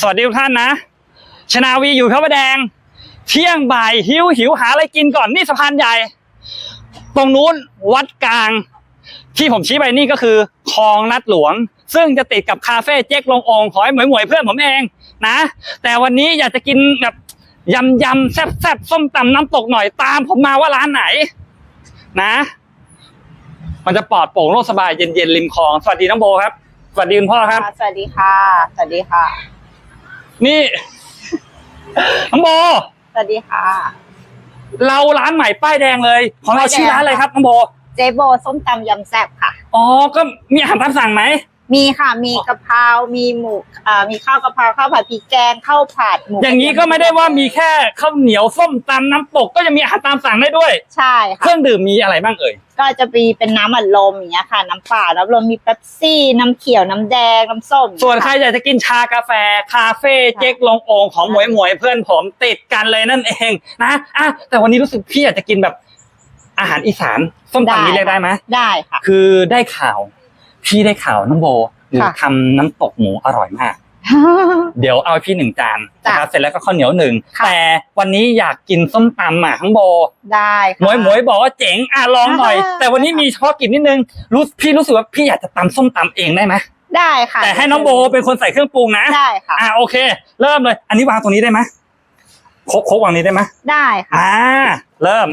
สวัสดีทุกท่านนะ ชนาวีอยู่พระประแดง เที่ยงบ่ายหิวหิวหาอะไรกินก่อนนี่สะพานใหญ่ ตรงนู้นวัดกลาง ที่ผมชี้ไปนี่ก็คือคลองนัดหลวง ซึ่งจะติดกับคาเฟ่เจ๊กลงองค์ขอให้หมวยหมวยเพื่อนผมเองนะ แต่วันนี้อยากจะกินแบบยำยำแซ่บแซ่บส้มตำน้ำตกหน่อยตามผมมาว่าร้านไหน นะ มันจะปลอดโปร่งโล่งสบายเย็นๆริมคลอง สวัสดีน้องโบครับ สวัสดีคุณพ่อครับ สวัสดีค่ะ สวัสดีค่ะ นี่น้องโบ สวัสดีค่ะ เราร้านใหม่ป้ายแดงเลย ของเราชื่อร้านอะไรครับน้องโบ เจโบส้มตำยำแซ่บค่ะ อ๋อ ก็มีอาหารตามสั่งไหม มีค่ะมีกะเพรา มีหมูเอ่อมีข้าวกะเพราข้าวผัดพริกแกงข้าวผัดหมูอย่างนี้ก็ไม่ได้ว่ามีแค่ข้าวเหนียวส้มตำน้ำตกก็จะมีอาหารตามสั่งได้ด้วย ใช่เคค่ะรื่องดื่มมีอะไรบ้างเอ่ยก็จะมีเป็นน้ำอัดลมอย่างเงี้ยค่ะ น้ำเปล่าน้ำลมมีเป๊ปซี่น้ำเขียวน้ำแดงน้ำส้มส่วนใครอยากจะกินชากาแฟ คาเฟ่เจ๊กลงโองของหมวยหมวยๆเพื่อนผมติดกันเลยนั่นเองนะอะแต่วันนี้รู้สึกพี่อยากจะกินแบบอาหารอีสานส้มตำนี้เรียกได้ไหมได้ค่ะ คือได้ข่าว พี่ได้ข่าวน้องโบหนูค่ะ ทำน้ำตกหมูอร่อยมาก เดี๋ยวเอาให้พี่หนึ่งจานจ้ะนะครับเสร็จแล้วก็ข้าวเหนียวหนึ่งค่ะ แต่วันนี้อยากกินส้มตำอะทั้งโบได้ค่ะหมวยหมวยบอกว่าเจ๋งอะลองหน่อย อ่า แต่วันนี้มีเฉพาะกิจนิดนึงรู้พี่รู้สึกว่าพี่อยากจะตำส้มตำเองได้ไหมได้ค่ะแต่ให้น้องโบเป็นคนใส่เครื่องปรุงนะได้ค่ะ อะโอเค เริ่มเลย อันนี้วางตรงนี้ได้ไหมโคกโคกวางนี้ได้ไหม ได้ค่ะ อ่า เริ่ม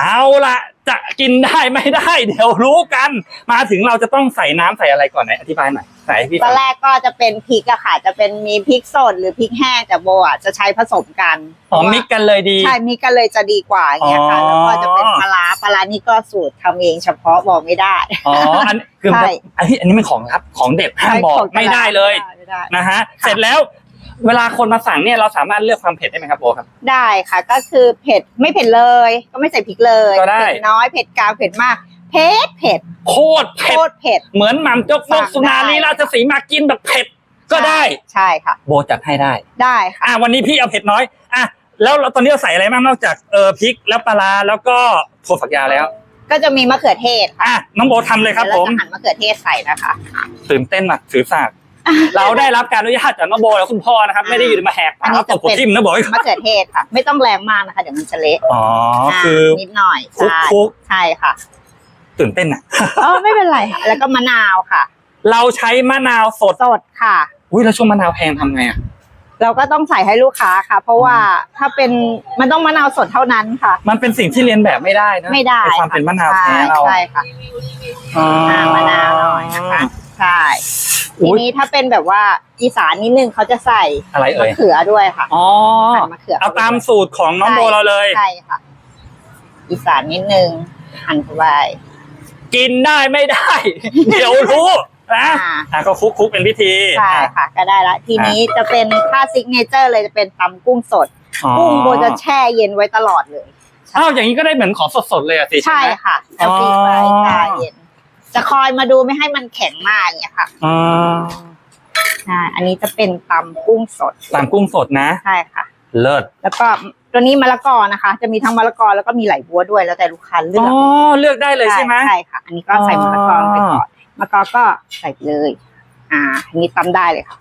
เอาละ จะกินได้ไม่ได้ เดี๋ยวรู้กัน มาถึงเราจะต้องใส่น้ำใส่อะไรก่อนไหนอธิบายหน่อยใส่ให้พี่ตฟัองนแรกก็จะเป็นพริกอะค่ะ จะเป็นมีพริกสดหรือพริกแห้งแต่โบอะจะใช้ผสมกันหอมมิกกันเลยดี ใช่มิกกันเลยจะดีกว่าอย่างเงี้ยค่ะ อ๋อ แล้วก็จะเป็นปลาร้าปลาร้านี่ก็สูตรทำเองเฉพาะบอกไม่ได้ อ๋ออันคือใช่ อันนี้อันนี้เป็นของลับของเด็ดห้ามบอกของไม่ได้เลย ไม่ได้ นะฮะ เสร็จแล้ว เวลาคนมาสั่งเนี่ยเราสามารถเลือกความเผ็ดได้ไหมครับโบครับ ได้ค่ะ ก็คือเผ็ดไม่เผ็ดเลย ก็ไม่ใส่พริกเลยก็ได้ เผ็ดน้อยเผ็ดกลางเผ็ดมาก เผ็ดเผ็ดโคตรโคเผ็ด ตรเผ็ด เหมือนหม่ำจกมกสั่งสุนารีได้ราชสีมากินแบบเผ็ดก็ได้ ใช่ค่ะ โบจัดให้ได้ ได้ค่ะ อะวันนี้พี่เอาเผ็ดน้อย อะแล้วเราตอนนี้เราใส่อะไรบ้างนอกจากเออพริกแล้วปลาร้าแล้วก็ถั่วฝักยาวแล้ว ก็จะมีมะเขือเทศค่ะอะน้องโบทำเลยครับแล้วผเราม จะหั่นมะเขือเทศใส่นะคะ ตื่นเต้นมากถือสาก เราได้รับการอนุญาตจากน้องโบและคุณพ่อนะครับ ไม่ได้อยู่มาแหกอัปานกนี้แล้วตจะบหัวเป็นทิ่มนะบอกมะเขือเทศค่ะ ไม่ต้องแรงมากนะคะ เดี๋ยวมันจะเละอ๋ออ่าคือนิดหน่อยคลุกใช่คลุกใช่ค่ะ ตื่นเต้นอะเออไม่เป็นไรค่ะแล้วก็มะนาวค่ะ เราใช้มะนาวสดสดค่ะอุ้ยแล้วช่วงมะนาวแพงทำไงอะเราก็ต้องใส่ให้ลูกค้าค่ะ เพราะว่าถ้าเป็นมันต้องมะนาวสดเท่านั้นค่ะ มันเป็นสิ่งที่เรียนแบบไม่ได้นะไม่ได้อ้ความค่ะเป็นมะนาวใช่แท้เราใช่ค่ะอ๋ออ่ามะนาวหน่อยนะคะ ใช่อุ๊ทียนี้ถ้าเป็นแบบว่าอีสานนิดนึงเขาจะใส่อะไรเอ่มะย เขือด้วยค่ะอ๋อ หั่นมะเขือเอาตามสูตรของน้องโบเราเลย ใช่ค่ะ อีสานนิดนึงหั่นเข้าไป กินได้ไม่ได้ เดี๋ยวรู้นะอ่า อะก็คลุกคลุกเป็นพิธีใช่ค่ะ ก็ได้ละทีนี้จะเป็นค่าซิกเนเจอร์เลยจะเป็นตำกุ้งสด อ๋อกุ้งโบจะแช่เย็นไว้ตลอดเลย อ้าวอย่างนี้ก็ได้เหมือนของสดๆเลยอะสิใช่ไหม ค่ะจะฟรีไว้อ๋อแช่เย็น จะคอยมาดูไม่ให้มันแข็งมากอย่างเงี้ยค่ะอ๋อใช่อันนี้จะเป็นตำกุ้งสดตามกุ้งสดนะ ใช่ค่ะ เลิศ แล้วก็ตัวนี้มะละกอนะคะ จะมีทั้งมะละกอแล้วก็มีไหลบัวด้วยแล้วแต่ลูกค้าเลือ๋ออกเลือกได้เลยใช่ไหมใช่ค่ะ อันนี้ก็ใส่มะละกอลงไปก่อนมะละกอก็ใส่ไปเลย อ่าอันนี้ตำได้เลยค่ะ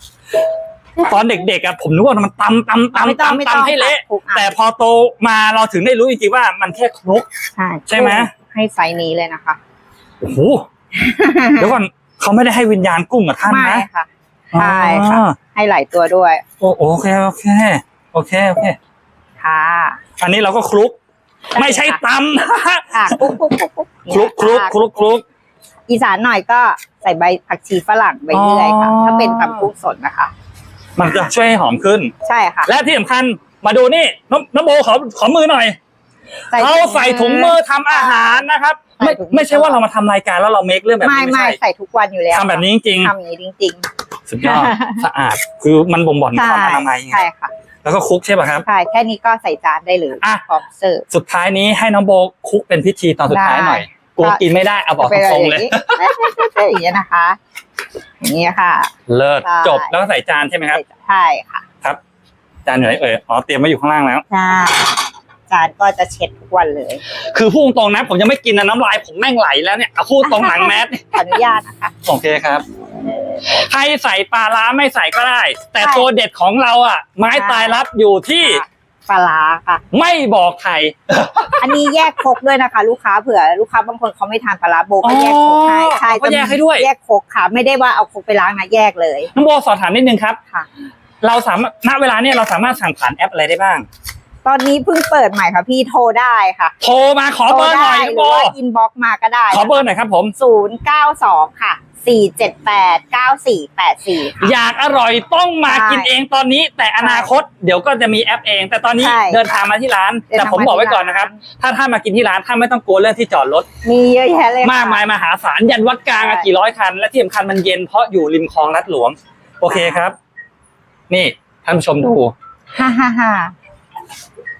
ตอนเด็กๆอะผมนึกว่ามันตำตำไม่ตำต้องไม่ตำต้องตำให้เละคลุกอะแต่พอโตมาเราถึงได้รู้จริงๆว่ามันแค่คลุกใช่ใช่ไหมให้ไซส์นี้เลยนะคะโอ้โห เดี๋ยวก่อนเขาไม่ได้ให้วิญญาณกุ้งกับท่านไม่นะ ค่ะใช่ค่ะ อ๋อ ให้หลายตัวด้วยโอโอเคโอเคโอเคโอเค ค่ะอันนี้เราก็คลุก ไม่ใช่ตำนะค่ะคลุกคลุกคลุกคลุกคลุกคลุกคลุกคลุก อีสานหน่อยก็ใส่ใบผักชีฝรั่งใบเลื่อยค่ะ อ๋อ ถ้าเป็นตำกุ้งสดนะคะ มันจะช่วยให้หอมขึ้น ใช่ค่ะ และที่สำคัญมาดูนี่น้องน้องโบขอขอมือหน่อย เขาใส่ถุงมือทำอาหารนะครับไม่ใส่ถุงมือ ไม่ใช่ว่าเรามาทำรายการแล้วเราเมคเรื่องแบบไม่นี้ไม่ไม่ใช่ใส่ทุกวันอยู่แล้วทำแบบนี้จริงทำอย่างนี้จริงๆสุดยอดสะอาดคือมันบ่งบอกๆถึงใช่ความอนามัยไงใช่ค่ะแล้วก็คลุกใช่ป่ะครับ ใช่แค่นี้ก็ใส่จานได้เลยอะ พร้อมเสิร์ฟ สุดท้ายนี้ให้น้องโบคลุกเป็นพิธีตอนสุดท้ายหน่อยได้กลัวกินไม่ได้เอาบอกจะตรงๆเลยอย่างนี้ อย่างนี้นะคะ อย่างนี้ค่ะ เลิศใช่จบแล้วก็ใส่จานใช่ไหมครับ ใช่ค่ะครับ จานอยู่ไหนเอ่ยอ๋อเตรียมไว้อยู่ข้างล่างแล้ว ใช่ จานก็จะเช็ดทุกวันเลย คือพูดตรงๆนะผมยังไม่กินนะน้ำลายผมแม่งไหลแล้วเนี่ยเอาพูดตรงหลังแมสขออนุญาตนะคะ โอเคครับ ใครใส่ปลาร้าไม่ใส่ก็ได้ แต่ใช่ตัวเด็ดของเราอะ ไม้ตายรับอยู่ที่ปลาร้าค่ะ ไม่บอกใคร อันนี้แยกครกด้วยนะคะ ลูกค้าเผื่อลูกค้าบางคนเขาไม่ทานปลาร้าโบก็แยกครกให้อ๋อใช่เขาก็แยกให้ด้วย แยกครกค่ะ ไม่ได้ว่าเอาครกไปล้างนะแยกเลยน้องโบสอบถามนิดนึงครับ ค่ะ เราสามารถณเวลาเนี่ยเราสามารถสั่งผ่านแอปอะไรได้บ้าง ตอนนี้เพิ่งเปิดใหม่ค่ะพี่โทรได้ค่ะโทรมาขอเบอร์หน่อยโทน้องหโบรือว่าอินบ็อกมาก็ได้ขอเบอร์หน่อยครับผมศูนย์เก้าสองค่ะสี่เจ็ดแปดเก้าสี่แปดสี่ค่ะอยากอร่อยต้องมาใช่กินเองตอนนี้ แต่อนาคตเดี๋ยวก็จะมีแอปเอง แต่ตอนนี้ใช่เดินทางมาที่ร้านเดินแต่ทางผมบอกไว้ก่อนมาที่นะครับร้านถ้าท่านมากินที่ร้านท่านไม่ต้องกลัวเรื่องที่จอดรถ มีเยอะแยะเลยค่ะมากมายมหาศาลยันวัดกลางอะใช่กี่ร้อยคัน และที่สำคัญมันเย็นเพราะอยู่ริมคลองลัดหลวง โอเคครับ นี่ท่านผู้ชมดูฮ่าฮ่าฮ่า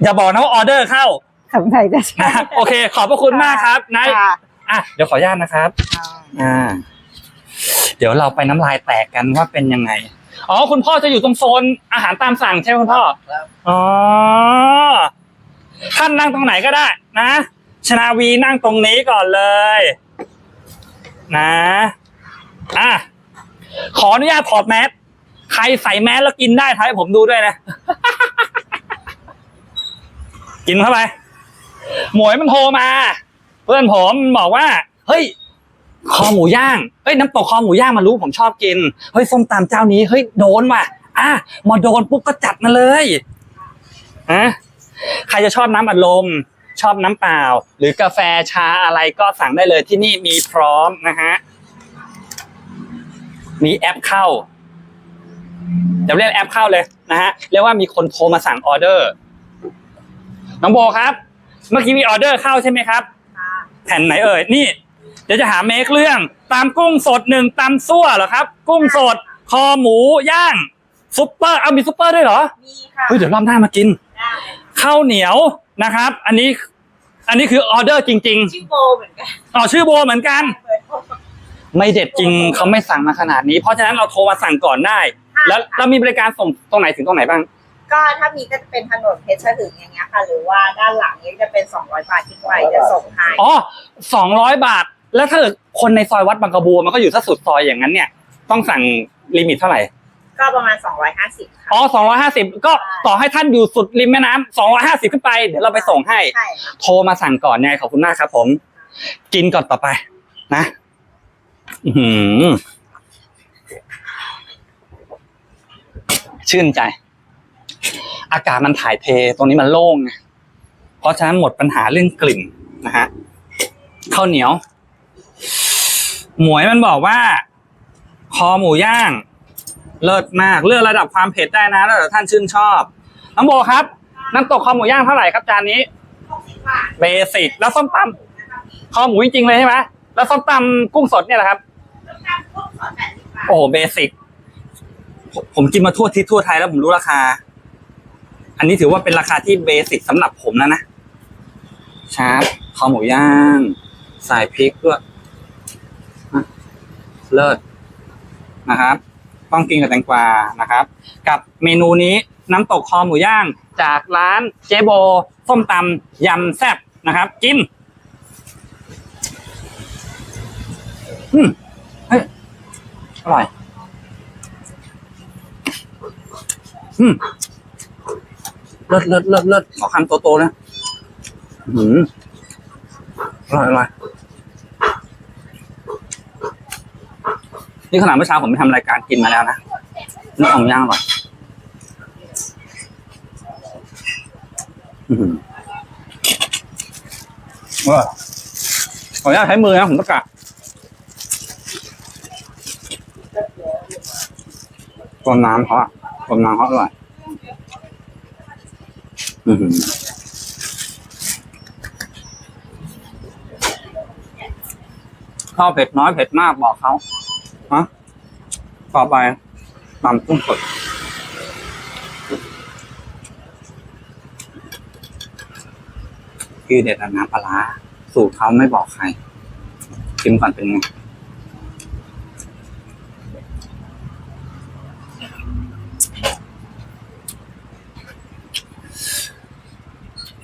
อย่าบอกนะว่าออเดอร์เข้าสงสัยจะใช่นะโอเค ขอบพระคุณมากครับนายค่ะอะเดี๋ยวขออนุญาตนะครับ อ่า เดี๋ยวเราไปน้ำลายแตกกันว่าเป็นยังไง อ๋อ คุณพ่อจะอยู่ตรงโซนอาหารตามสั่งใช่ไหมคุณพ่อครับ อ๋อ ท่านนั่งตรงไหนก็ได้ นะ ชนาวีนั่งตรงนี้ก่อนเลย นะ อะ ขออนุญาตถอดแมส ใครใส่แมสแล้วกินได้ท้ายผมดูด้วยนะ กินเข้าไปหมวยมันโทรมา เพื่อนผมบอกว่า เฮ้ย คอหมูย่างเฮ้ยน้ำตกคอหมูย่างมารู้ผมชอบกินเฮ้ยส้มตำเจ้านี้เฮ้ยโดนว่ะอะมาโดนปุ๊บก็จัดมาเลยอะใครจะชอบน้ำอัดลมชอบน้ำเปล่า หรือกาแฟชาอะไรก็สั่งได้เลยที่นี่มีพร้อมนะฮะมีแอปเข้าเดี๋ยวเรียกแอปเข้าเลยนะฮะเรียกว่ามีคนโทรมาสั่งออเดอร์ น้องโบครับ เมื่อกี้มีออเดอร์เข้าใช่ไหมครับ แผ่นไหนเอ่ย นี่ เดี๋ยวจะหาเมคเรื่อง ตามกุ้งสดหนึ่งตำซั่วเหรอครับ กุ้งสด คอหมูย่างซุปเปอร์เอามีซุปเปอร์ด้วยเหรอ มีค่ะเฮ้ยเดี๋ยวรอบหน้ามากิน ได้ข้าวเหนียวนะครับ อันนี้ อันนี้คือออเดอร์จริง ชื่อโบเหมือนกันๆ อ๋อชื่อโบเหมือนกัน เปิดโบ ไม่เด็ดจริงเขาไม่สั่งมาขนาดนี้ เพราะฉะนั้นเราโทรมาสั่งก่อนได้ แล้วเรามีบริการส่งตรงไหนถึงตรงไหนบ้าง ก็ถ้ามีก็จะเป็นถนนเพชรหึงอย่างเงี้ยค่ะ หรือว่าด้านหลังนี้จะเป็น 200 บาทขึ้นไปจะส่งให้อ๋อสองร้อยบาท แล้วถ้าเกิดคนในซอยวัดบางกระบัวมันก็อยู่สักสุดซอยอย่างนั้นเนี่ย ต้องสั่งลิมิตเท่าไหร่ ก็ประมาณ 250ค่ะอ๋อสองร้อยห้าสิบก็ต่อให้ท่านอยู่สุดริมแม่น้ำสองร้อยห้าสิบขึ้นไป เดี๋ยวเราไปส่งให้ ใช่โทรมาสั่งก่อนไงขอบคุณมากครับผม กินก่อนต่อไป นะอือหือชื่นใจ อากาศมันถ่ายเทตรงนี้มันโล่งไงเพราะฉะนั้นหมดปัญหาเรื่องกลิ่นนะฮะข้าวเหนียว หมวยมันบอกว่า คอหมูย่าง เลิศมากเลือกระดับความเผ็ดได้นะแล้วแต่ท่านชื่นชอบน้องโบครับน้ำตกคอหมูย่างเท่าไหร่ครับจานนี้60บาทเบสิกแล้วส้มตำคอหมูจริงๆเลยใช่ไหมแล้วส้มตำกุ้งสดเนี่ยแหละครับการพวกสอน80บาทโอ้โหเบสิกผมผมกินมาทั่วทิศทั่วไทยแล้วผมรู้ราคา อันนี้ถือว่าเป็นราคาที่เบสิกสำหรับผมนะนะชาร์ปคอหมูย่างใส่พริกด้วยเลิศนะครับ ต้องกินกับแตงกวานะครับ กับเมนูนี้น้ำตกคอหมูย่าง จากร้านเจโบส้มตำยำแซ่บนะครับ กินอืมเฮ้ยอร่อย อืม เลิศเลิศเลิศเลิศขอคำโตๆนะอื้อหืมอร่อยอร่อยนี่ขนาดเมื่อเช้าผมไปทำรายการกินมาแล้วนะน้ำอ่องย่างอร่อยอือหือเออขออนุญาตใช้มือนะผมต้องกะตัวน้ำเขาอะตัวน้ำเขาอร่อย ข้าวเผ็ดน้อยเผ็ดมากบอกเขาฮะต่อไปตำกุ้งสดคือเด็ดน้ำปลาร้าสูตรเขาไม่บอกใครชิมก่อนเป็นไง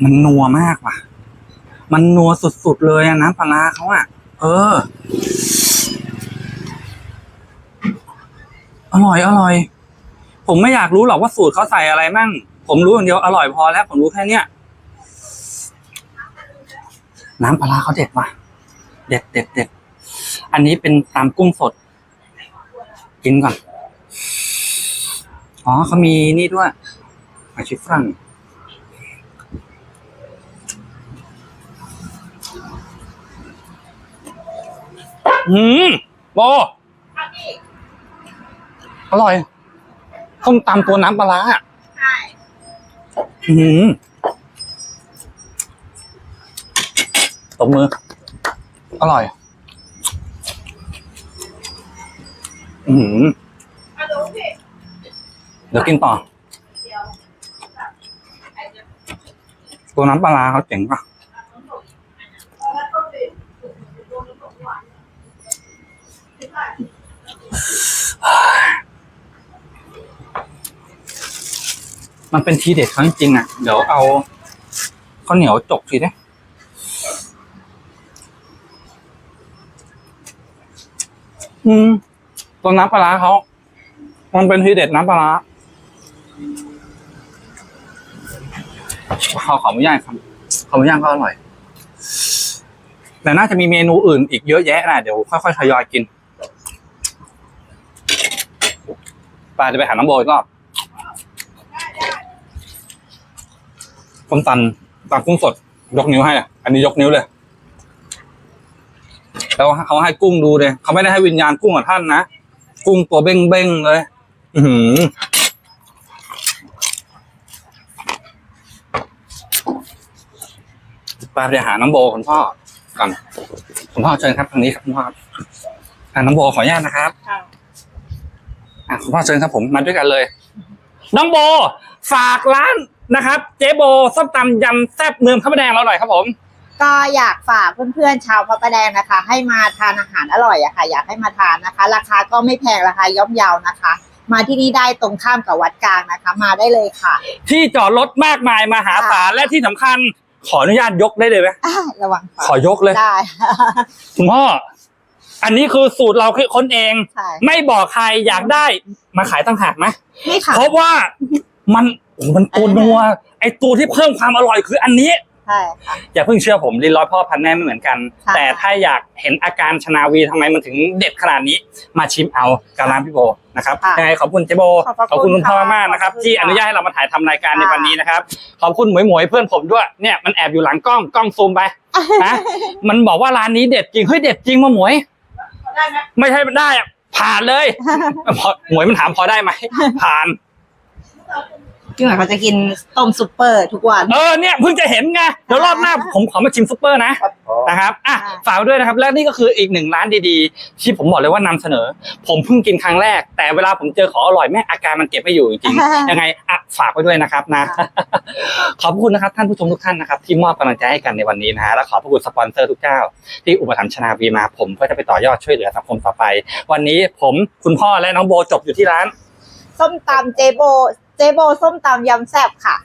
มันนัวมากว่ะ มันนัวสุดๆเลยอะน้ำปลาเขาอะเออ อร่อยอร่อย ผมไม่อยากรู้หรอกว่าสูตรเขาใส่อะไรมั่ง ผมรู้อย่างเดียวอร่อยพอแล้ว ผมรู้แค่เนี้ยน้ำปลาเขาเด็ดว่ะ เด็ดเด็ดเด็ดอันนี้เป็นตามกุ้งสด กินก่อน อ๋อเขามีนี่ด้วยอาชิฝรั่ง อืมโบอร่อยส้มตำตัวน้ำปลาร้าอะใช่อืมตบมือ อร่อย อืมเดี๋ยวกินต่อ ตัวน้ำปลาร้าเขาเจ๋งป่ะ มันเป็นทีเด็ดเขาจริงๆอะ เดี๋ยวเอาข้าวเหนียวจกทีได้อืมตัวน้ำปลาเขา มันเป็นทีเด็ดน้ำปลาข้าวขาหมูย่างครับขาหมูย่างก็อร่อย แต่น่าจะมีเมนูอื่นอีกเยอะแยะนะเดี๋ยวค่อยๆทยอยกิน ปลาจะไปหาน้ำโบอีกรอบส้มตำตำกุ้งสด ยกนิ้วให้อะอันนี้ยกนิ้วเลยแล้วเขาให้กุ้งดูเลยเขาไม่ได้ให้วิญญาณกุ้งกับท่านนะกุ้งตัวเบ้งเบ้งเลย อือปลาไปหาน้ำโบคุณพ่อก่อนคุณพ่อเชิญครับทางนี้ครับคุณพ่ออ่าน้ำโบขออนุญาตนะครับ อะคุณพ่อเชิญครับผมมาด้วยกันเลย น้องโบ ฝากร้านนะครับ เจ๊โบส้มตำยำแซ่บเมืองข้าวแดงเราหน่อยครับผม ก็อยากฝากเพื่อนๆชาวพระประแดงนะคะ ให้มาทานอาหารอร่อยอะค่ะ อยากให้มาทานนะคะ ราคาก็ไม่แพงราคาย่อมเยานะคะ มาที่นี่ได้ตรงข้ามกับวัดกลางนะคะ มาได้เลยค่ะที่จอดรถมากมายมหาศาลและที่สำคัญ ขออนุญาตยกได้เลยไหมอ่าระวังขอยกเลย ได้ คุณพ่อ อันนี้คือสูตรเราค้นเอง ใช่ ไม่บอกใครอยากได้มาขายตั้งหากไหมไม่ค่ะเพราะว่ามันโอ้โหมันตัวนัวไอตัวที่เพิ่มความอร่อยคืออันนี้ ใช่ค่ะอย่าเพิ่งเชื่อผมลิ้นร้อยพ่อพันแม่ไม่เหมือนกันค่ะแต่ถ้าอยากเห็นอาการชนาวีทำไมมันถึงเด็ดขนาดนี้ มาชิมเอากับร้านพี่โบนะครับค่ะยังไงขอบคุณเจโบขอบพระคุณขอบคุณคุณพ่อค่ะมากนะครับ ขอบคุณที่ค่ะอนุญาตให้เรามาถ่ายทำรายการในค่ะ วันนี้นะครับ ขอบคุณหมวยหมวยๆเพื่อนผมด้วยเนี่ยมันแอบอยู่หลังกล้องกล้องซูมไปนะมันบอกว่าร้านนี้เด็ดจริงเฮ้ยเด็ดจริงมาหมวย ไม่ใช่ได้อะผ่านเลยพอหมวยมันถามพอได้ไหมผ่านพี่หมายเขาจะกินต้มซุปเปอร์ทุกวัน เออเนี่ยเพิ่งจะเห็นไงเดี๋ยวรอบหน้าผมขอมาชิมซุปเปอร์นะ นะครับอะค่ะฝากไว้ด้วยนะครับและนี่ก็คืออีกหนึ่งร้านดีๆ ที่ผมบอกเลยว่านำเสนอ ผมเพิ่งกินครั้งแรก แต่เวลาผมเจอของอร่อยแม่อาการมันเก็บไม่อยู่จริงๆยังไงอะฝากไว้ด้วยนะครับนะ ขอบคุณนะครับท่านผู้ชมทุกท่านนะครับที่มอบกำลังใจให้กันในวันนี้นะฮะและขอบพระคุณสปอนเซอร์ทุกเจ้า ที่อุปถัมภ์ชนาวีมาผมก็จะไปต่อยอดช่วยเหลือสังคมต่อไป วันนี้ผมคุณพ่อและน้องโบจบอยู่ที่ร้านส้มตำเจโบ เจโบส้มตำยำแซ่บค่ะ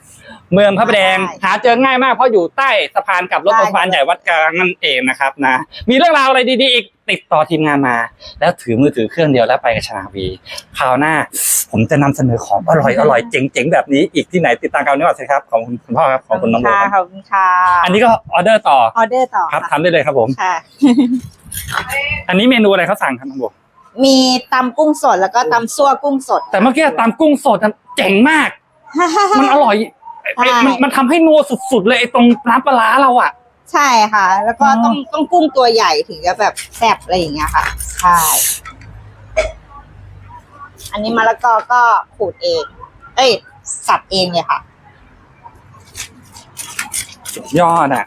เมืองพระประแดงใช่หาเจอง่ายมากเพราะอยู่ใต้สะพานกับรถใช่สะพานใหญ่วัดกลางนั่นเองนะครับนะ มีเรื่องราวอะไรดีๆอีกติดต่อทีมงานมา แล้วถือมือถือเครื่องเดียวแล้วไปกับชนาวีคราวหน้า ผมจะนำเสนอของอร่อยอร่อยเจ๋งๆแบบนี้อีกที่ไหนติดตามกันนี้ก่อนสิครับของคุณพ่อครับของคุณน้องโบค่ะครับขอบคุณค่ะอันนี้ก็ออเดอร์ต่อออเดอร์ต่อครับค่ะทำได้เลยครับผม ค่ะ อันนี้เมนูอะไรเขาสั่งครับน้องโบมีตำกุ้งสดแล้วก็ตำซั่วกุ้งสดแต่เมื่อกี้ตามกุ้งสดอะ เจ๋งมาก มันอร่อยไอ้ใช่มันมันทำให้นัวสุดๆเลยไอ้ตรงน้ำปลาร้าเราอะ ใช่ค่ะ แล้วก็อ๋อต้องต้องกุ้งตัวใหญ่ถึงจะแบบแซ่บอะไรอย่างเงี้ยค่ะ ใช่ อันนี้มะละกอก็ขูดเอง เอ้ย สับเองเลยค่ะ สุดยอดอะ